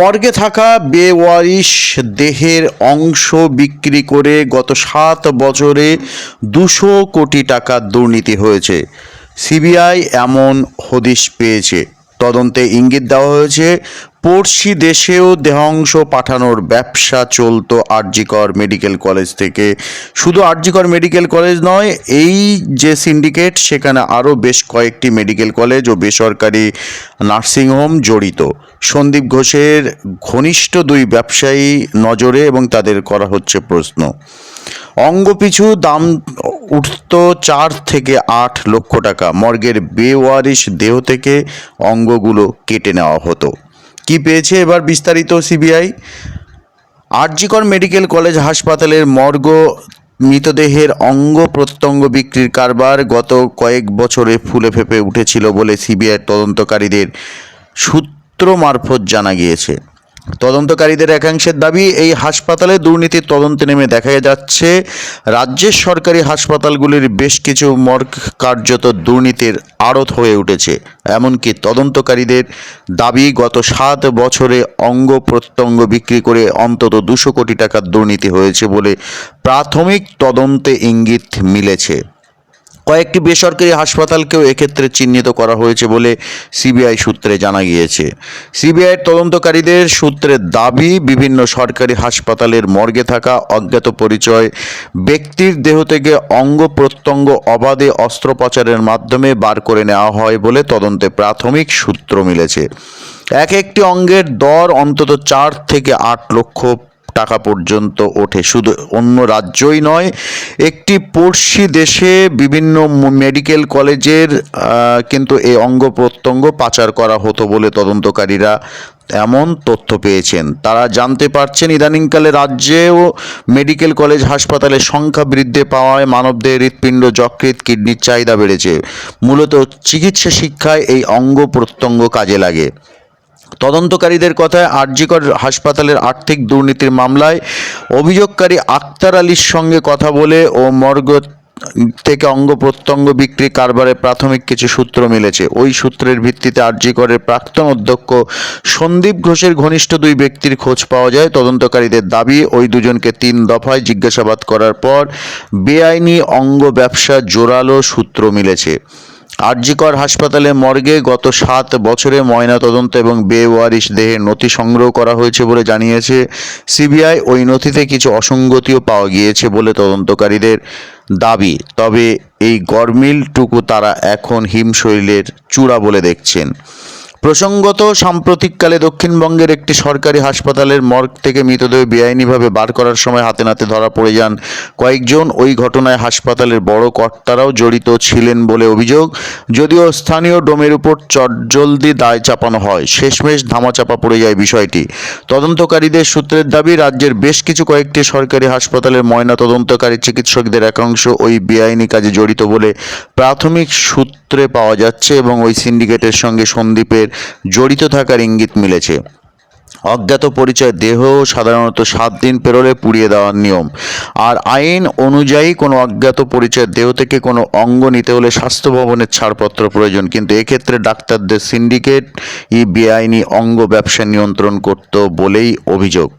মর্গে থাকা বেওয়ারিশ দেহের অংশ বিক্রি করে গত সাত বছরে দুশো কোটি টাকা দুর্নীতি হয়েছে। সিবিআই এমন হদিশ পেয়েছে। তদন্তে ইঙ্গিত দেওয়া হয়েছে, পড়শি দেশেও দেহাংশ পাঠানোর ব্যবসা চলতো আরজিকর মেডিকেল কলেজ থেকে। শুধু আরজিকর মেডিকেল কলেজ নয়, এই যে সিন্ডিকেট, সেখানে আরও বেশ কয়েকটি মেডিকেল কলেজ ও বেসরকারি নার্সিংহোম জড়িত। সন্দীপ ঘোষের ঘনিষ্ঠ দুই ব্যবসায়ী নজরে এবং তাদের করা হচ্ছে প্রশ্ন। অঙ্গপিছু দাম উঠত চার থেকে আট লক্ষ টাকা। মর্গের বেওয়ারিশ দেহ থেকে অঙ্গগুলো কেটে নেওয়া হতো। কি পেয়েছে এবার বিস্তারিত সিবিআই? আরজিকর মেডিকেল কলেজ হাসপাতালের মর্গ, মৃতদেহের অঙ্গ প্রত্যঙ্গ বিক্রির কারবার গত কয়েক বছরে ফুলে ফেপে উঠেছিল বলে সিবিআই তদন্তকারীদের সূত্র মারফত জানা গিয়েছে। তদন্তকারীদের একাংশের দাবি, এই হাসপাতালে দুর্নীতির তদন্তে নেমে দেখা যাচ্ছে, রাজ্যের সরকারি হাসপাতালগুলির বেশ কিছু মর্গ কার্যত দুর্নীতির আড়ত হয়ে উঠেছে। এমনকি তদন্তকারীদের দাবি, গত সাত বছরে অঙ্গ প্রত্যঙ্গ বিক্রি করে অন্তত দুশো কোটি টাকার দুর্নীতি হয়েছে বলে প্রাথমিক তদন্তে ইঙ্গিত মিলেছে। কয়েকটি বেসরকারি হাসপাতালকেও এক্ষেত্রে চিহ্নিত করা হয়েছে বলে সিবিআই সূত্রে জানা গিয়েছে। সিবিআইয়ের তদন্তকারীদের সূত্রের দাবি, বিভিন্ন সরকারি হাসপাতালের মর্গে থাকা অজ্ঞাত পরিচয়, ব্যক্তির দেহ থেকে অঙ্গ প্রত্যঙ্গ অবাধে অস্ত্রোপচারের মাধ্যমে বার করে নেওয়া হয় বলে তদন্তে প্রাথমিক সূত্র মিলেছে। এক একটি অঙ্গের দর অন্তত চার থেকে আট লক্ষ টাকা পর্যন্ত ওঠে। শুধু অন্য রাজ্যই নয়, একটি পড়শি দেশে বিভিন্ন মেডিকেল কলেজের কিন্তু এই অঙ্গ প্রত্যঙ্গ পাচার করা হতো বলে তদন্তকারীরা এমন তথ্য পেয়েছেন। তারা জানতে পারছেন, ইদানিংকালে রাজ্যেও মেডিকেল কলেজ হাসপাতালের সংখ্যা বৃদ্ধি পাওয়ায় মানবদের হৃৎপিণ্ড যকৃত কিডনির চাহিদা বেড়েছে। মূলত চিকিৎসা শিক্ষায় এই অঙ্গ প্রত্যঙ্গ কাজে লাগে। তদন্তকারীদের কথায় আরজিকর হাসপাতালের আর্থিক দুর্নীতির মামলায় অভিযোগকারী আক্তার আলীর সঙ্গে কথা বলে ও মর্গ থেকে অঙ্গ প্রত্যঙ্গ বিক্রি কারবারে প্রাথমিক কিছু সূত্র মিলেছে। ওই সূত্রের ভিত্তিতে আরজিকরের প্রাক্তন অধ্যক্ষ সন্দীপ ঘোষের ঘনিষ্ঠ দুই ব্যক্তির খোঁজ পাওয়া যায়। তদন্তকারীদের দাবি, ওই দুজনকে তিন দফায় জিজ্ঞাসাবাদ করার পর বেআইনি অঙ্গ ব্যবসা জোরালো সূত্র মিলেছে। আরজিকর হাসপাতালে মর্গে গত সাত বছরে ময়নাতদন্ত এবং বেওয়ারিশ দেহের নথি সংগ্রহ করা হয়েছে বলে জানিয়েছে সিবিআই। ওই নথিতে কিছু অসঙ্গতিও পাওয়া গিয়েছে বলে তদন্তকারীদের দাবি। তবে এই গরমিলটুকু তারা এখন হিমশৈলের চূড়া বলে দেখছেন। প্রসঙ্গত, সাম্প্রতিককালে দক্ষিণবঙ্গের একটি সরকারি হাসপাতালের মর্গ থেকে মৃতদেহ বেআইনিভাবে বার করার সময় হাতে নাতে ধরা পড়ে যান কয়েকজন। ওই ঘটনায় হাসপাতালের বড় কর্তারাও জড়িত ছিলেন বলে অভিযোগ। যদিও স্থানীয় ডোমের উপর চটজলদি দায় চাপানো হয়, শেষমেশ ধামাচাপা পড়ে যায় বিষয়টি। তদন্তকারীদের সূত্রের দাবি, রাজ্যের বেশ কিছু কয়েকটি সরকারি হাসপাতালের ময়না তদন্তকারী চিকিৎসকদের একাংশ ওই বেআইনি কাজে জড়িত বলে প্রাথমিক সূত্রে পাওয়া যাচ্ছে এবং ওই সিন্ডিকেটের সঙ্গে সন্দীপের জড়িত থাকার ইঙ্গিত মিলেছে। অজ্ঞাত পরিচয়, দেহ সাধারণত সাত দিন পেরোলে পুড়িয়ে দেওয়ার নিয়ম। আর আইন অনুযায়ী কোনো অজ্ঞাত পরিচয়, দেহ থেকে কোনো অঙ্গ নিতে হলে স্বাস্থ্য ভবনের ছাড়পত্র প্রয়োজন। কিন্তু এক্ষেত্রে ডাক্তারদের সিন্ডিকেট ই বেআইনি অঙ্গ ব্যবসা নিয়ন্ত্রণ করত বলেই অভিযোগ।